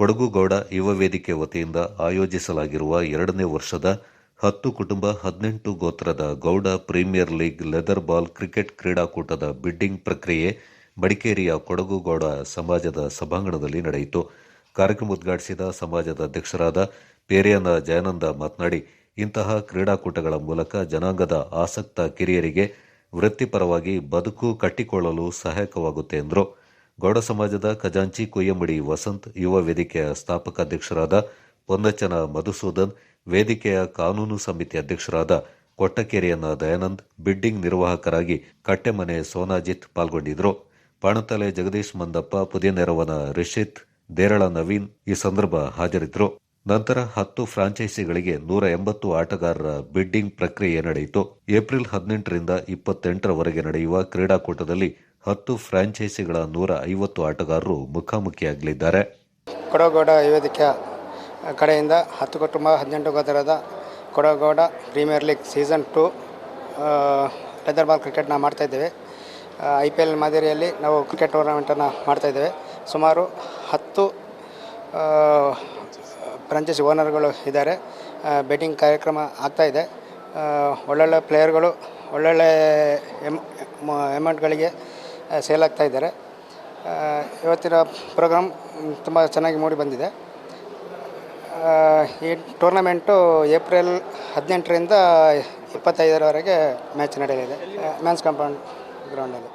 ಕೊಡಗು ಗೌಡ ಯುವ ವೇದಿಕೆ ವತಿಯಿಂದ ಆಯೋಜಿಸಲಾಗಿರುವ ಎರಡನೇ ವರ್ಷದ ಹತ್ತು ಕುಟುಂಬ ಹದಿನೆಂಟು ಗೋತ್ರದ Gowda premier league leather ball cricket ಕ್ರೀಡಾಕೂಟದ ಬಿಡ್ಡಿಂಗ್ ಪ್ರಕ್ರಿಯೆ ಮಡಿಕೇರಿಯ ಕೊಡಗು ಗೌಡ ಸಮಾಜದ ಸಭಾಂಗಣದಲ್ಲಿ ನಡೆಯಿತು. ಕಾರ್ಯಕ್ರಮ ಉದ್ಘಾಟಿಸಿದ ಸಮಾಜದ ಅಧ್ಯಕ್ಷರಾದ ಪೇರಿಯನ ಜಯಾನಂದ ಮಾತನಾಡಿ, ಇಂತಹ ಕ್ರೀಡಾಕೂಟಗಳ ಮೂಲಕ ಜನಾಂಗದ ಆಸಕ್ತ ಕಿರಿಯರಿಗೆ ವೃತ್ತಿಪರವಾಗಿ ಬದುಕು ಕಟ್ಟಿಕೊಳ್ಳಲು ಸಹಾಯಕವಾಗುತ್ತೆ ಎಂದರು. ಗೌಡ ಸಮಾಜದ ಖಜಾಂಚಿ ಕುಯ್ಯಮಡಿ ವಸಂತ್ ಯುವ ವೇದಿಕೆಯ ಸ್ಥಾಪಕ ಅಧ್ಯಕ್ಷರಾದ ಪೊನ್ನಚ್ಚನ ಮಧುಸೂದನ್, ವೇದಿಕೆಯ ಕಾನೂನು ಸಮಿತಿ ಅಧ್ಯಕ್ಷರಾದ ಕೊಟ್ಟಕೇರಿಯನ್ನ ದಯಾನಂದ್, ಬಿಡ್ಡಿಂಗ್ ನಿರ್ವಾಹಕರಾಗಿ ಕಟ್ಟೆಮನೆ ಸೋನಾಜಿತ್ ಪಾಲ್ಗೊಂಡಿದ್ದರು. ಪಾಣತಲೆ ಜಗದೀಶ್ ಮಂದಪ್ಪ ಪುದಿಯನೆರವನ ರಿಷಿತ್, ದೇರಳ ನವೀನ್ ಈ ಸಂದರ್ಭ ಹಾಜರಿದ್ದರು. ನಂತರ ಹತ್ತು ಫ್ರಾಂಚೈಸಿಗಳಿಗೆ ನೂರ ಎಂಬತ್ತು ಆಟಗಾರರ ಬಿಡ್ಡಿಂಗ್ ಪ್ರಕ್ರಿಯೆ ನಡೆಯಿತು. ಏಪ್ರಿಲ್ ಹದಿನೆಂಟರಿಂದ ಇಪ್ಪತ್ತೆಂಟರವರೆಗೆ ನಡೆಯುವ ಕ್ರೀಡಾಕೂಟದಲ್ಲಿ ಹತ್ತು ಫ್ರಾಂಚೈಸಿಗಳ ನೂರ ಐವತ್ತು ಆಟಗಾರರು ಮುಖಾಮುಖಿಯಾಗಲಿದ್ದಾರೆ. ಕೊಡಗೌಡ ವೇದಿಕೆಯ ಕಡೆಯಿಂದ ಹತ್ತು ಕುಟುಂಬ ಹದಿನೆಂಟು ಗೋದರದ Kodagowda premier league season two leather ball ಕ್ರಿಕೆಟ್ನ ಮಾಡ್ತಾಯಿದ್ದೇವೆ ಐ ಪಿ ಎಲ್ ಮಾದರಿಯಲ್ಲಿ ನಾವು ಕ್ರಿಕೆಟ್ ಟೂರ್ನಮೆಂಟನ್ನು ಮಾಡ್ತಾಯಿದ್ದೇವೆ ಸುಮಾರು ಹತ್ತು ಫ್ರಾಂಚೈಸಿ ಓನರ್ಗಳು ಇದ್ದಾರೆ. ಬೆಟ್ಟಿಂಗ್ ಕಾರ್ಯಕ್ರಮ ಆಗ್ತಾಯಿದೆ ಒಳ್ಳೊಳ್ಳೆ ಪ್ಲೇಯರ್ಗಳು, ಒಳ್ಳೊಳ್ಳೆ ಎಂ ಅಮೌಂಟ್ಗಳಿಗೆ ಸೇಲ್ ಆಗ್ತಾ ಇದ್ದಾರೆ. ಇವತ್ತಿನ ಪ್ರೋಗ್ರಾಮ್ ತುಂಬ ಚೆನ್ನಾಗಿ ಮೂಡಿ ಬಂದಿದೆ. ಈ ಟೂರ್ನಮೆಂಟು ಏಪ್ರಿಲ್ ಹದಿನೆಂಟರಿಂದ ಇಪ್ಪತ್ತೈದರವರೆಗೆ ಮ್ಯಾಚ್ ನಡೆಯಲಿದೆ. ಮ್ಯಾನ್ಸ್ ಕಾಂಪೌಂಡ್ ಗ್ರೌಂಡಲ್ಲಿ